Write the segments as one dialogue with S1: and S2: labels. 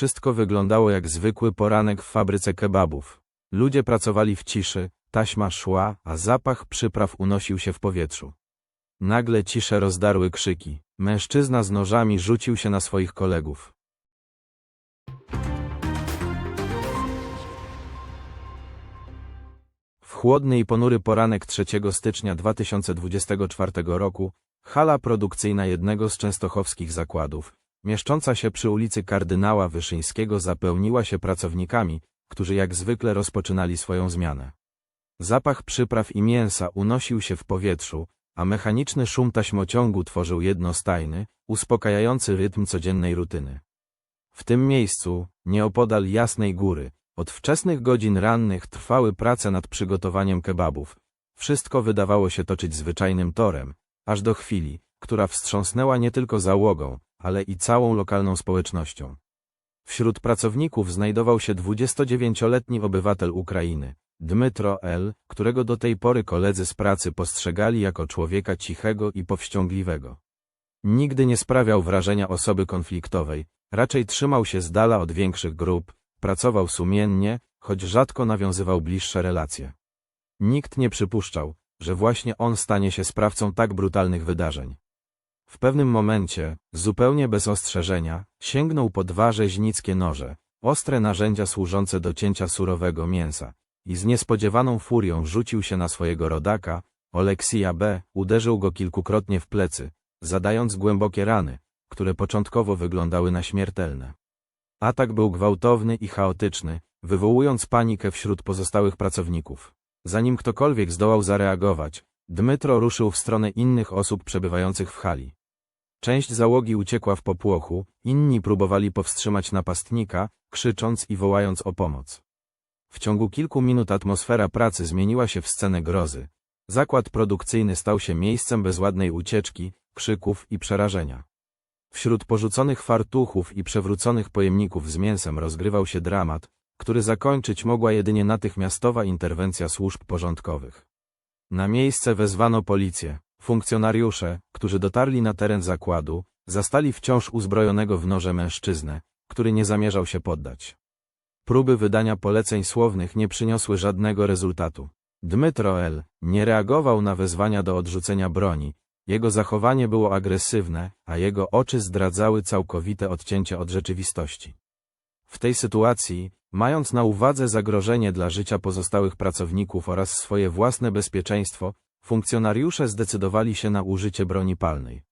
S1: Wszystko wyglądało jak zwykły poranek w fabryce kebabów. Ludzie pracowali w ciszy, taśma szła, a zapach przypraw unosił się w powietrzu. Nagle ciszę rozdarły krzyki. Mężczyzna z nożami rzucił się na swoich kolegów. W chłodny i ponury poranek 3 stycznia 2024 roku hala produkcyjna jednego z częstochowskich zakładów, mieszcząca się przy ulicy Kardynała Wyszyńskiego zapełniła się pracownikami, którzy jak zwykle rozpoczynali swoją zmianę. Zapach przypraw i mięsa unosił się w powietrzu, a mechaniczny szum taśmociągu tworzył jednostajny, uspokajający rytm codziennej rutyny. W tym miejscu, nieopodal Jasnej Góry, od wczesnych godzin rannych trwały prace nad przygotowaniem kebabów. Wszystko wydawało się toczyć zwyczajnym torem, aż do chwili, która wstrząsnęła nie tylko załogą, ale i całą lokalną społecznością. Wśród pracowników znajdował się 29-letni obywatel Ukrainy, Dmytro L., którego do tej pory koledzy z pracy postrzegali jako człowieka cichego i powściągliwego. Nigdy nie sprawiał wrażenia osoby konfliktowej, raczej trzymał się z dala od większych grup, pracował sumiennie, choć rzadko nawiązywał bliższe relacje. Nikt nie przypuszczał, że właśnie on stanie się sprawcą tak brutalnych wydarzeń. W pewnym momencie, zupełnie bez ostrzeżenia, sięgnął po dwa rzeźnickie noże, ostre narzędzia służące do cięcia surowego mięsa, i z niespodziewaną furią rzucił się na swojego rodaka, Oleksija B., uderzył go kilkukrotnie w plecy, zadając głębokie rany, które początkowo wyglądały na śmiertelne. Atak był gwałtowny i chaotyczny, wywołując panikę wśród pozostałych pracowników. Zanim ktokolwiek zdołał zareagować, Dmytro ruszył w stronę innych osób przebywających w hali. Część załogi uciekła w popłochu, inni próbowali powstrzymać napastnika, krzycząc i wołając o pomoc. W ciągu kilku minut atmosfera pracy zmieniła się w scenę grozy. Zakład produkcyjny stał się miejscem bezładnej ucieczki, krzyków i przerażenia. Wśród porzuconych fartuchów i przewróconych pojemników z mięsem rozgrywał się dramat, który zakończyć mogła jedynie natychmiastowa interwencja służb porządkowych. Na miejsce wezwano policję. Funkcjonariusze, którzy dotarli na teren zakładu, zastali wciąż uzbrojonego w noże mężczyznę, który nie zamierzał się poddać. Próby wydania poleceń słownych nie przyniosły żadnego rezultatu. Dmytro L. nie reagował na wezwania do odrzucenia broni. Jego zachowanie było agresywne, a jego oczy zdradzały całkowite odcięcie od rzeczywistości. W tej sytuacji, mając na uwadze zagrożenie dla życia pozostałych pracowników oraz swoje własne bezpieczeństwo, funkcjonariusze zdecydowali się na użycie broni palnej.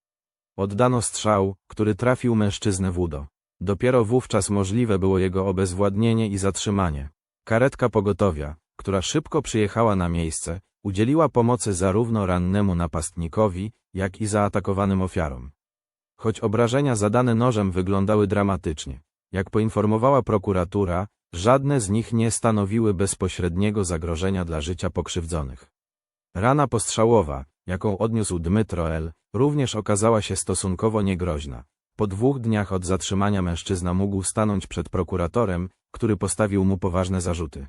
S1: Oddano strzał, który trafił mężczyznę w udo. Dopiero wówczas możliwe było jego obezwładnienie i zatrzymanie. Karetka pogotowia, która szybko przyjechała na miejsce, udzieliła pomocy zarówno rannemu napastnikowi, jak i zaatakowanym ofiarom. Choć obrażenia zadane nożem wyglądały dramatycznie, jak poinformowała prokuratura, żadne z nich nie stanowiły bezpośredniego zagrożenia dla życia pokrzywdzonych. Rana postrzałowa, jaką odniósł Dmytro L., również okazała się stosunkowo niegroźna. Po dwóch dniach od zatrzymania mężczyzna mógł stanąć przed prokuratorem, który postawił mu poważne zarzuty.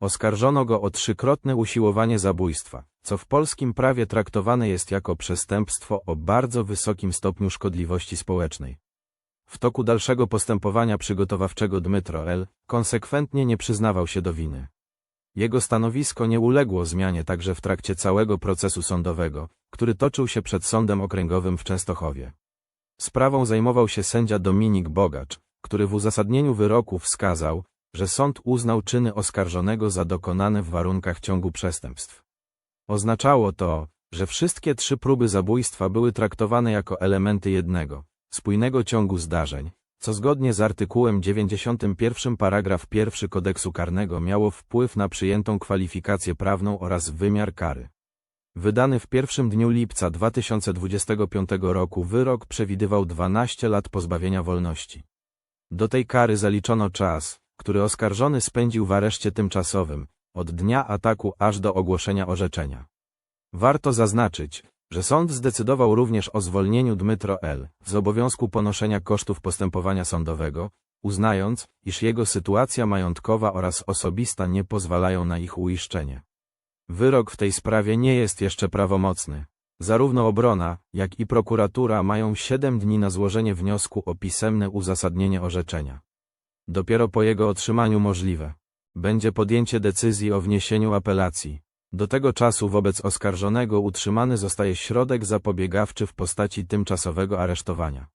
S1: Oskarżono go o trzykrotne usiłowanie zabójstwa, co w polskim prawie traktowane jest jako przestępstwo o bardzo wysokim stopniu szkodliwości społecznej. W toku dalszego postępowania przygotowawczego Dmytro L. konsekwentnie nie przyznawał się do winy. Jego stanowisko nie uległo zmianie także w trakcie całego procesu sądowego, który toczył się przed Sądem Okręgowym w Częstochowie. Sprawą zajmował się sędzia Dominik Bogacz, który w uzasadnieniu wyroku wskazał, że sąd uznał czyny oskarżonego za dokonane w warunkach ciągu przestępstw. Oznaczało to, że wszystkie trzy próby zabójstwa były traktowane jako elementy jednego, spójnego ciągu zdarzeń, co zgodnie z artykułem 91 paragraf 1 kodeksu karnego miało wpływ na przyjętą kwalifikację prawną oraz wymiar kary. Wydany w pierwszym dniu lipca 2025 roku wyrok przewidywał 12 lat pozbawienia wolności. Do tej kary zaliczono czas, który oskarżony spędził w areszcie tymczasowym, od dnia ataku aż do ogłoszenia orzeczenia. Warto zaznaczyć, że sąd zdecydował również o zwolnieniu Dmytro L. z obowiązku ponoszenia kosztów postępowania sądowego, uznając, iż jego sytuacja majątkowa oraz osobista nie pozwalają na ich uiszczenie. Wyrok w tej sprawie nie jest jeszcze prawomocny. Zarówno obrona, jak i prokuratura mają 7 dni na złożenie wniosku o pisemne uzasadnienie orzeczenia. Dopiero po jego otrzymaniu możliwe będzie podjęcie decyzji o wniesieniu apelacji. Do tego czasu wobec oskarżonego utrzymany zostaje środek zapobiegawczy w postaci tymczasowego aresztowania.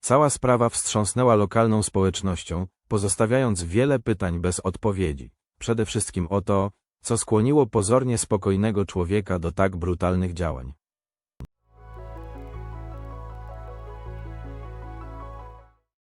S1: Cała sprawa wstrząsnęła lokalną społecznością, pozostawiając wiele pytań bez odpowiedzi. Przede wszystkim o to, co skłoniło pozornie spokojnego człowieka do tak brutalnych działań.